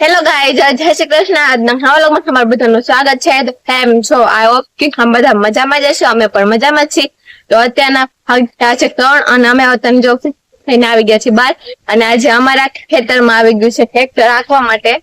Hello ગાય જય શ્રી કૃષ્ણ. આજના નવા તમારું બધાનું સ્વાગત છે. કેમ છો? આઈ હોપ કે તમે બધા મજામાં જશો અમે પણ મજામાં છીએ. તો અત્યારના હાલ છે ત્રણ અને અમે અત્યારની જો થઈને આવી ગયા છીએ બાર. અને આજે અમારા ખેતરમાં આવી ગયું છે ટ્રેક્ટર રાખવા માટે.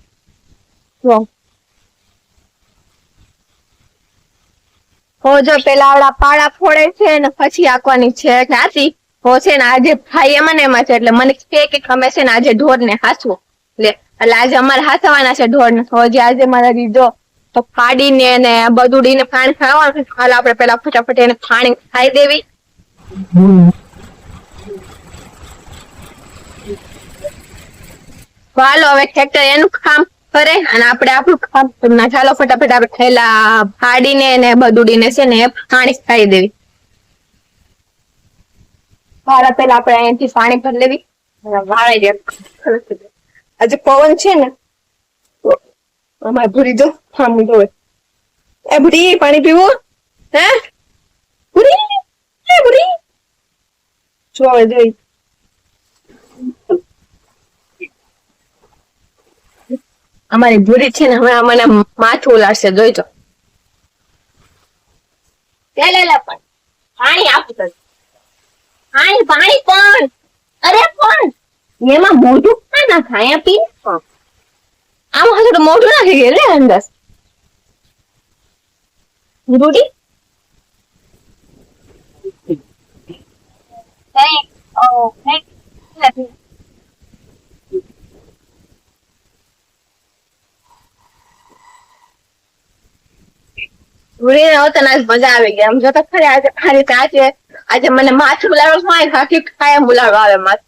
હો જો પેલા આવડા પાડા ફોડે છે ને પછી આખવાની છે નાતી હો છે ને આજે ભાઈ એમાં એમાં છે. એટલે મને કે કે અમે છે ને આજે ઢોર ને હાસવું. લે. એટલે આજે અમારે હાથવાના છે ઢોર હજી આજે મારા દીધો તો ફાડીને ને બદુડીને પાણી ખાવાનું હાલ આપણે પેલા ફટાફટ એને પાણી ખાઈ દેવી. હાલો હવે ટ્રેક્ટર એનું કામ કરે અને આપણે આપણું કામ ના ચાલો ફટાફટ આપણે થેલા ફાડીને ને બદુડીને છે ને પાણી ખાઈ દેવી. મારા પેલા આપણે અહીંયાથી પાણી ભરી લેવી. વાળાઈ દે. આજે પવન છે ને અમારે ભૂરી જો સામું જોવે એ ભૂરી, પાણી પીવું? હે? ભૂરી? એ ભૂરી? જોવે જોઈ. અમારી ભૂરી છે ને, હવે અમને માથું ઉલાડશે જોઈજો પણ પાણી આપું પાણી પાણી પણ. અરે, પણ, એમાં મોઢું ના નાખાય અહીંયા પી આમાં થોડું મોઢું નાખી ગયું લે અંદર રૂડી? Thank, oh, આજ મજા આવી ગઈ. આમ જોતા ખરી આજે ખાલી આજે આજે મને માથું બોલાવડો હોય હાથી કાયમ બોલાવડો આવે માથું.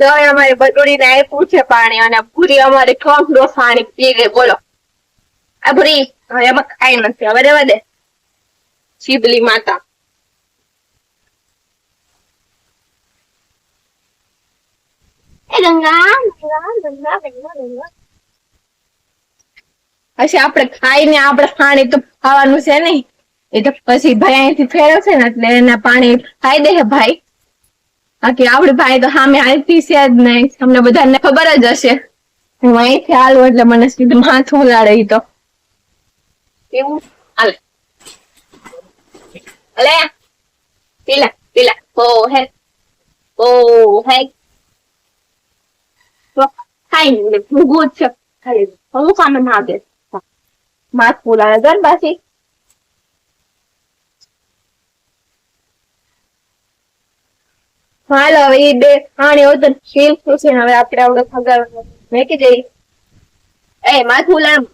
તો અમારી બટુડી ને આપ્યું છે પાણી અને પૂરી અમારે ઠોકડો પાણી પી ગઈ. બોલો. આ પૂરી હવે એમાં કઈ નથી. હવે રેવા દે. શિબલી માતા. પછી આપણે ખાઈને આપણે પાણી તો ખાવાનું છે નહીં. એ તો પછી ભાઈ અહીંથી ફેરવશે ને એટલે એના પાણી ખાઈ દે ભાઈ. બાકી આપડે ભાઈ તો સામે આલતી છે જ નહીં. તમને બધાને ખબર જ હશે. હું અહીંથી હાલું એટલે મને સીધું માથું ઉલાડે તો. કેવું? હાલે. અલે પીલા પીલા. ઓ હે. ઓ હે. ખાઈ ને ભૂગું છે. ખાલી હું કામે ના દે. માથું ઉલાડે ગર હાલો, હવે એ બે પાણી હોત તો થશે ને હવે આપણે આવડે મેં મેકી જઈ એ, માથું લામ.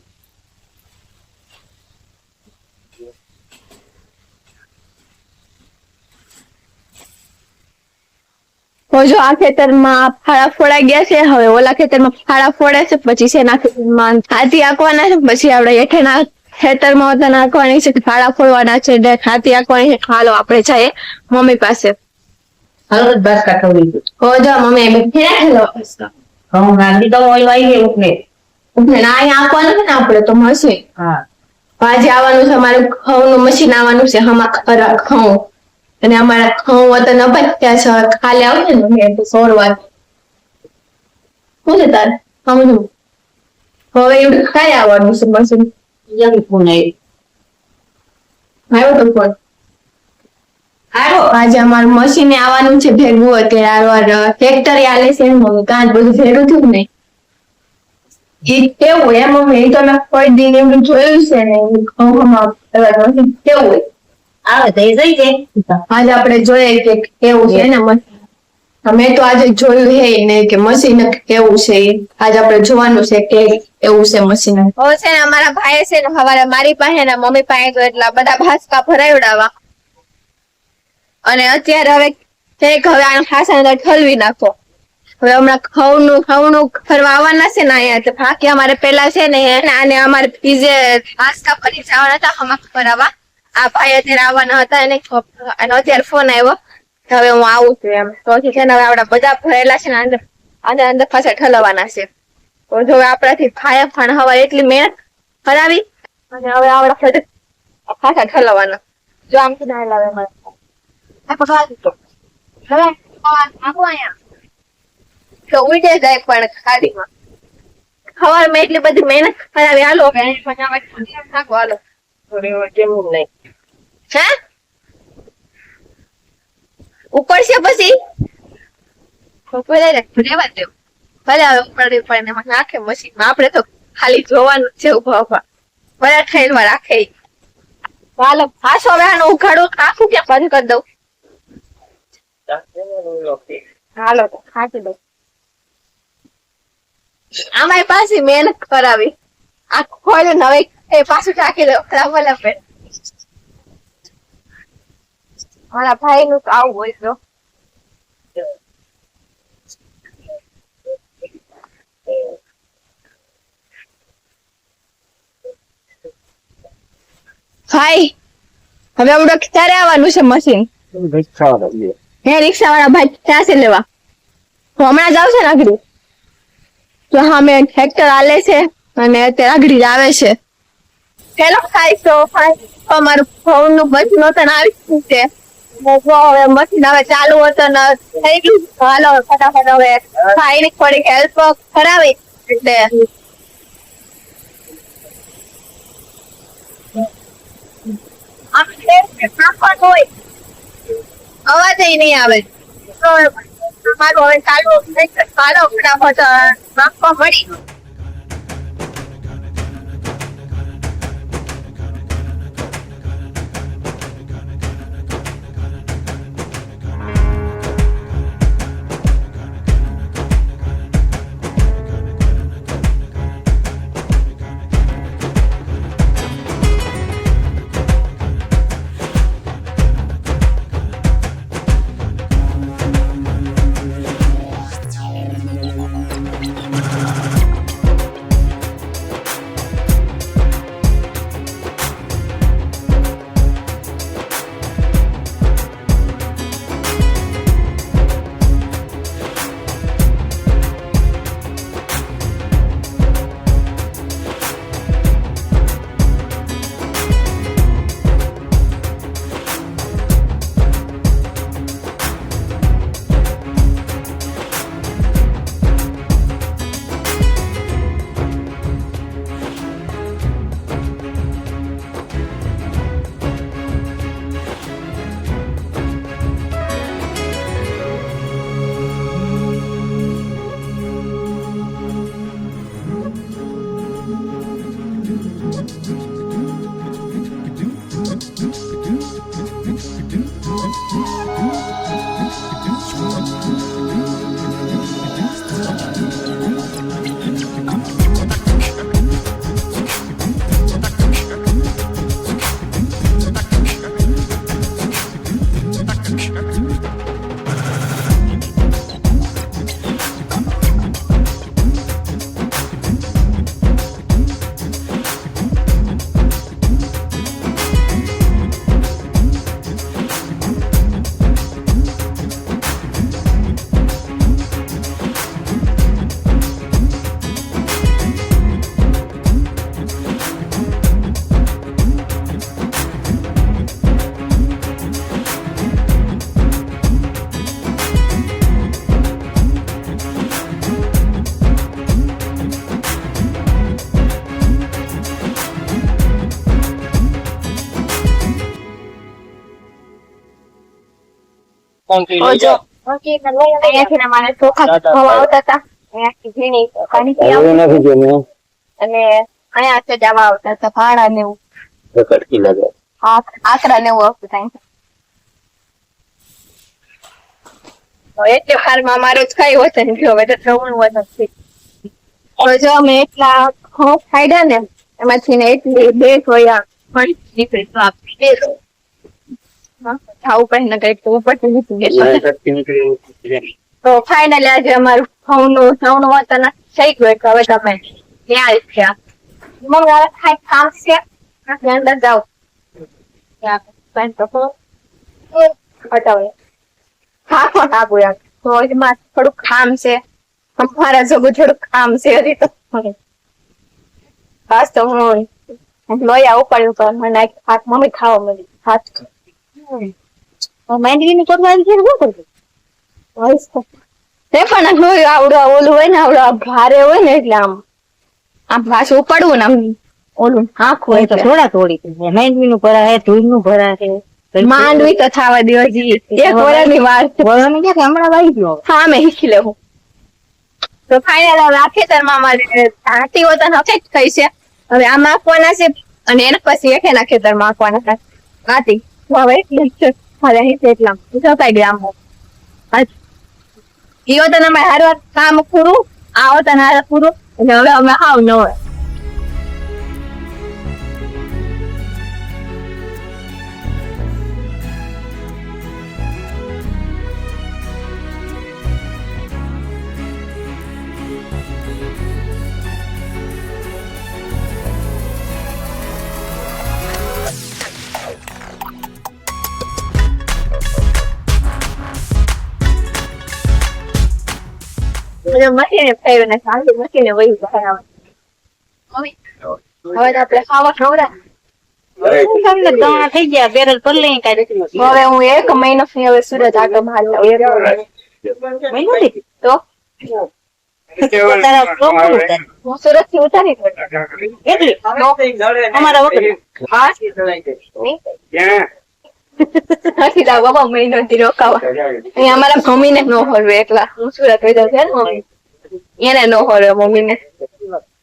જો આ ખેતરમાં ફાળા ફોડાઈ ગયા છે, હવે ઓલા ખેતરમાં ફાળા ફોડે છે, પછી છે ના ખેતરમાં હાથી આંકવાના છે, પછી આપણે હેઠેના ખેતરમાં નાખવાની છે, ફાળા ફોડવાના છે ખાતી આંકવાની છે. હાલો, આપણે જઈએ મમ્મી પાસે. હાલો બસ કાઢવી હો જો મમ્મી બેઠી રાખેલો હું નાખી દઉં ઓય વાઈ ગઈ ઉપને. એટલે ના અહીંયા આપવાનું છે ને આપણે તો મળશે. હા. આજે આવવાનું છે અમારું ઘઉં નું મશીન આવવાનું છે હમા ખરા ઘઉં. અને અમારા ઘઉં વતન અપાત્યા છે હવે ખાલી આવશે ને મેં તો સોરવા શું છે તારે? સમજુ? હવે એવું કઈ આવવાનું છે મશીન યંગ પુને આવ્યો તો ફોન આજે અમારું મશીને આવવાનું છે ભેગું અત્યારે ટ્રેક્ટર આલે છે મમ્મી કાંત બધું ભેગું થયું ને. એ કેવું એમ મમ્મી તો મેં કોઈ દિન એમ જોયું છે ને કેવું હોય? આવે તો એ જઈ જાય આજે આપણે જોઈએ કે કેવું છે ને મશીન. અમે તો આજે જોયું હે ને કે મશીન કેવું છે આજે આપણે જોવાનું છે કે એવું છે મશીન. હવે છે ને અમારા ભાઈ છે ને સવારે મારી પાસે ને મમ્મી પાસે તો એટલા બધા ભાસકા ભરાવડાવા અને અત્યારે હવે કંઈક હવે આને ખાસા અંદર ઠલવી નાખો. હવે હમણાં ખવનું ખવનું ફરવા આવવાના છે ને અહીંયા, તો ફાકી અમારે પેલા છે ને આને અમારે બીજે ભાસકા ફરી જવાના હતા, હમણાં ફરાવા. આ ભાઈ અત્યારે આવવાના હતા, એને અત્યારે ફોન આવ્યો. હવે હું આવું છું એમ. તો છે ને હવે આપડા બધા ભરેલા છે ને અંદર અંદર અંદર પાછા ઠલવવાના છે. તો જો આપણાથી ફાયા પણ હવા એટલી મહેનત કરાવી અને હવે ફરતે પાછા ઠલવવાના જો આમ ના લાવે મને. આ પકવા દીધો હવે આવો અહીંયા. તો ઉડે જાય પણ ખાડીમાં સવારમાં એટલી બધી મહેનત કરાવી, હાલો. નાખો હાલો કેવું નહીં હે ઉપડશે પછી રેવા દેવ ભલે હવે પણ એમાં નાખે મશીનમાં આપણે તો ખાલી જોવાનું છે ઊભા ઊભા. બધા ઠેલમાં રાખે. હાલો હાસો હવે ઉઘાડો આખું ક્યાં બંધ કરી દઉં? હાલો તો દઉં. આમાંય પાછી મહેનત કરાવી. આ ખોલ્યું ને હવે એ પાછું ટાકી દો ખરાબ લપે મારા ભાઈ નું આવું હોય તો. ભાઈ હવે આપણે ક્યારે આવવાનું છે મશીન હે રિક્ષા વાળા ભાઈ ક્યાં છે લેવા. હું હમણાં જ આવશે ને આગળ. તો હા, મેં ટ્રેક્ટર આલે છે અને અત્યારે આગળ આવે છે. હેલો ખાઈ તો અમારું ફોનનું બધું નહોતું આવી ગયું છે. હવે મશીન હવે ચાલુ હતો ને થઈ ગયું હાલો, ફટાફટ હવે ભાઈ ની થોડીક હેલ્પ કરાવી. એટલે આપણે કાપડ હોય. અવાજ નહીં આવે. તો મારું હવે ચાલુ ફટાફટ અ, અહીંયાથી ચોખા હતા અહીંયાથી પાણી અને અહીંયા જવા આવતા હતા ભાડા ને એવું. કટકી લાગે. આકરા ને એવું આવતું થાય. તો એટલે હાલમાં મારો જ કઈ વચન ગયો હવે તો જવાનું વચન છે જો અમે એટલા ઘઉં ખાઈડા ને એમાંથી ને એટલી બે સોયા ફરી નીકળી. તો આપી સો પડે ને કંઈક તો નીકળી તો ફાઇનલી આજે અમારું ઘઉંનું ઘઉંનું વતન થઈ ગયું એટલે હવે તમે ત્યાં જ છે મમ્મી હવે ખાઈ કામ છે? અંદર જાઓ. ત્યાં તો કહો. હા આપું યાર તો એમાં થોડુંક કામ છે. અમારા જોગું થોડુંક કામ છે હજી તો. બસ તો હું લોયા ઉપાડ્યું તો મને હાથ મમ્મી ખાવા મળી. હાથ. માંડવી ની કોટવાળી છે શું કરવું? તો. તે પણ જોયું આવડો ઓલું હોય ને આવડો ભારે હોય ને એટલે આમ આમ પાછું ઉપાડવું ને આમ. ઓલું આખું હોય તો થોડા થોડી માંડવી નું ભરા હે ધૂળનું ભરા છે. માંડવી તો થવા દેવાજી એક વર્ષની વાત છે. વળવાની ક્યાં કે હમણાં વાઈ ગયો હા મેં શીખી લેવું. તો ફાઇનલ હવે આ ખેતરમાં મારે હાથી વતન નખે જ થઈ છે. હવે આમાં આપવાના છે અને એના પછી એક એના ખેતરમાં આપવાના છે હાથી હવે એટલે જ છે હવે અહીં છે એટલા સફાઈ ગ્રામમાં ઈ વતન અમે હારવાર કામ પૂરું આ વતન હાર પૂરું, અને હવે અમે હાવ ન હોય એટલે મશીને ફેરવ્યું ને સાંજે મશીને વહી ગયા હવે તો આપણે ખાવા ખવડા તમને દાણા થઈ ગયા બેરલ પર લઈ કાઢી હવે હું એક મહિનો થી હવે સુરત આગળ મારી મહિનો તો? તારા હું સુરતથી ઉતારી. એટલી અમારા વખત? નથી લાવ બાબા મહિનો થી રોકાવા અહીંયા અમારા મમ્મી ને નો હોરવે એકલા હું સુરત વહી જાઉં છે ને મમ્મી એને નો હોરવે મમ્મી ને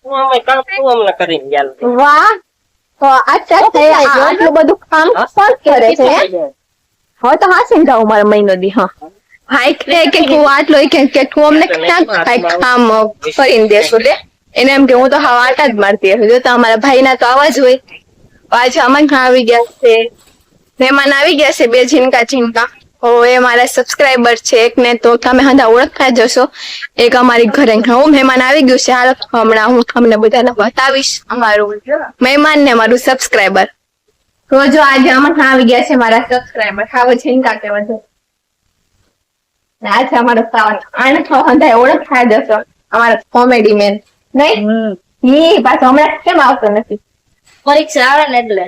હું અમે કામ તું અમને કરીને ગયા વાહ તો અચ્છા તે આટલું બધું કામ કોણ કરે છે હે? તો હા સમજાવું મારો મહિનો દી હા ભાઈ કહે કે હું આટલો કે કે તું અમને ક્યાં કઈ કામ કરીને દેશું લે એને એમ કે હું તો હા આટા જ મારતી હશું જો તો અમારા ભાઈના તો આવા જ હોય પાછા અમન આવી ગયા છે મહેમાન આવી ગયા છે બે ઝીનકા ઓ એ મારા સબસ્ક્રાઇબર છે એક ને તો તમે હંધા ઓળખતા જશો. એક અમારી ઘરે નવું મહેમાન આવી ગયું છે. હાલ હમણાં હું તમને બધાને બતાવીશ અમારું મહેમાન ને મારું સબસ્ક્રાઇબર તો જો આજે આમાં આવી ગયા છે મારા સબસ્ક્રાઇબર ખાવો ઝીનકા કે બધું આજે આ છે અમારો સાવન આને તો હંધા ઓળખતા જશો. અમારો કોમેડી મેન નહીં? પાછો હમણાં કેમ આવતો નથી? પરીક્ષા આવે ને એટલે.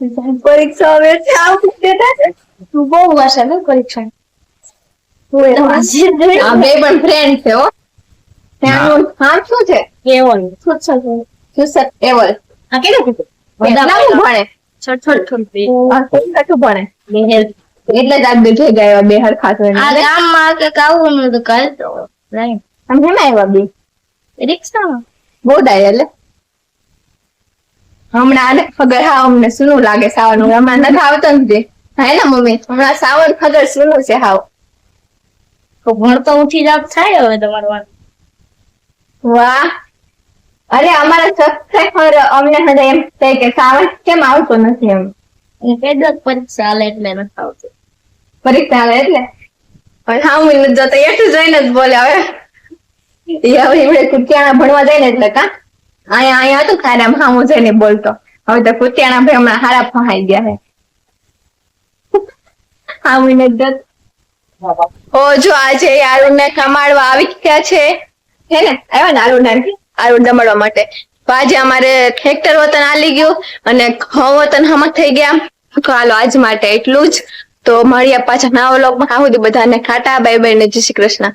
પરીક્ષા હવે છે દેતા છે? તું બહુ ને પરીક્ષા બે પણ ફ્રેન્ડ છે હો. ત્યાંનું નામ શું છે? કેવું સુસત આ કેવું કીધું? ભણે? કેટલું ભણે? એટલે જ આજ બે હરખા તો. આ ગામમાં કે આવું નતું કરતો નહીં આમ આવ્યા બે? રિક્ષામાં. બહુ ડાય એટલે? હમણાં આને ખબર હા અમને સૂનું લાગે સાવન હમણાં નથી આવતો નથી હે ને મમ્મી? હમણાં સાવન ખબર સૂનું છે હાવ. તો ભણતો ઉઠી જાપ થાય હવે તમારું વાહ. અરે અમારા સબસ્ક્રાઈબર અમને બધા એમ કહે કે સાવન કેમ આવતો નથી એમ? પેદા જ પરીક્ષા આલે એટલે નથી આવતું. પરીક્ષા હાલે એટલે? પણ હા હું નથી જતો એટલું જોઈને જ બોલે હવે. એ હવે એમણે કુટિયાણા ભણવા જાય ને એટલે કા? અહીંયા અહીંયા હતું ખારે આમ હા જઈને બોલતો. હવે તો કુતિયાણા ભાઈ હમણાં હારા ફહાઈ ગયા છે હા નથી ઓ જો આજે આરુણ ને કમાડવા આવી ગયા છે. હે ને? આવ્યા ને આરુણ ને આરુણ દમાડવા માટે. આજે અમારે હેક્ટર વતન આલી ગયું અને ઘઉં વતન હમત થઈ ગયા. તો હાલો, આજ માટે એટલું જ. તો મળીએ પાછા નવા વ્લોગમાં. આવું બધાને ખાટા બાય બાય ને જય શ્રી કૃષ્ણ.